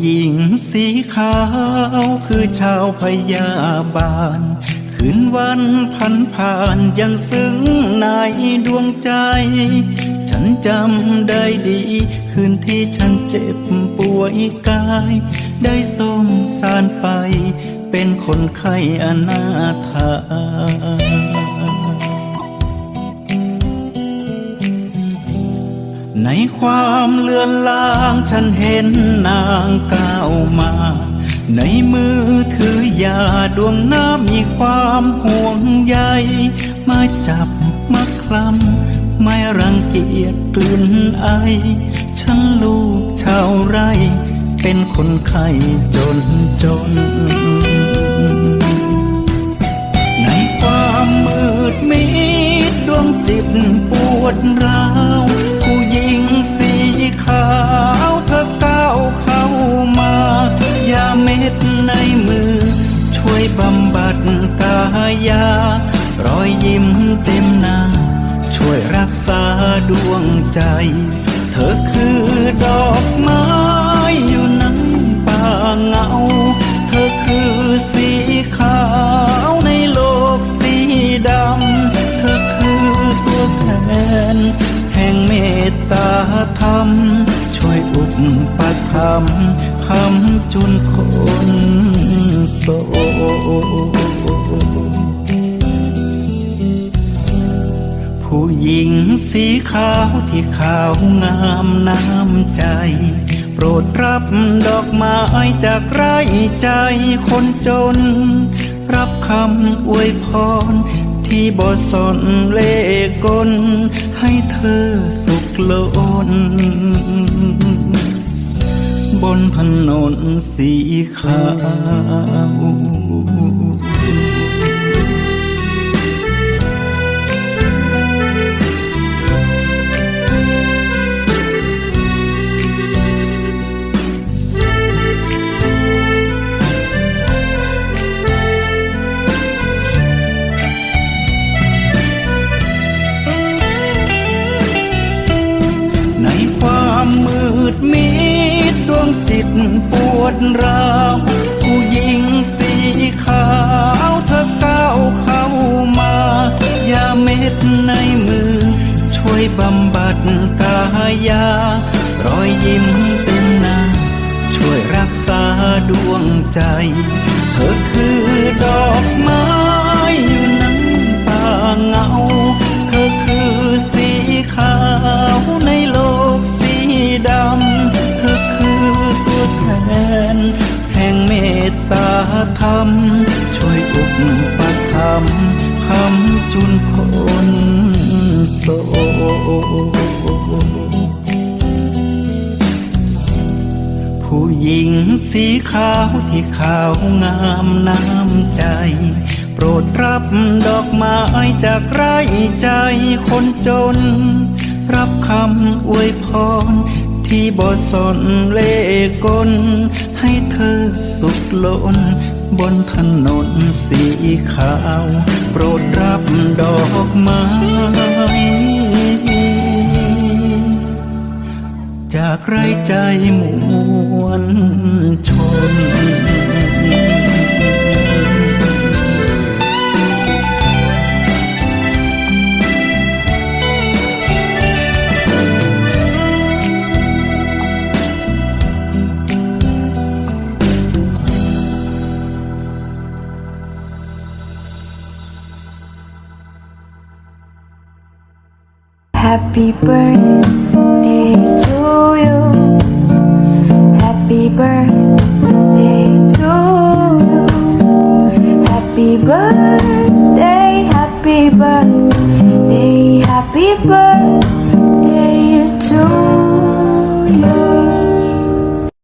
หญิงสีขาวคือชาวพยาบาล คืนวันพันผ่านยังซึ้งในดวงใจ ฉันจำได้ดี คืนที่ฉันเจ็บป่วยกาย ได้สมสารไป เป็นคนไข้อนาถา ในความเลือนลางฉันเห็นนางก้าวมา ในมือถือยาดวงน้ำมีความห่วงใยมาจับมาคลำไม่รังเกียจกลืนไอ ฉันลูกชาวไร่ เป็นคนไข้จนจน ในความมืดมิดดวงจิตปวดร้าว ยา รอยยิ้มเต็มหน้า ช่วยรักษาดวงใจ เธอคือดอกไม้อยู่ในป่าเหงา เธอคือสีขาวในโลกสีดำ เธอคือตัวแทน แห่งเมตตาธรรม ช่วยอุปถัมภ์คำจุนคนโส ผู้หญิงสีขาวที่ขาวงามน้ำใจ โปรดรับดอกไม้จากไร่ใจคนจน รับคำอวยพรที่บสนเลกล ให้เธอสุขล้นบนถนนสีขาว ดมิดดวงจิตปวดร้าวผู้หญิงสีขาวเธอก้าวเข้ามา ยาเม็ดในมือ ช่วยบำบัดกายารอยยิ้มเต็มหน้าช่วยรักษาดวงใจ เธอคือดอกไม้ จุนคนโสผู้หญิงสีขาวที่ขาวงามน้ำใจ โปรดรับดอกไม้จากไร่ใจคนจน รับคำอวยพรที่บสนเลกล ให้เธอสุขล้น บนถนนสีขาว ดอกไม้จากไรใจมวน Happy birthday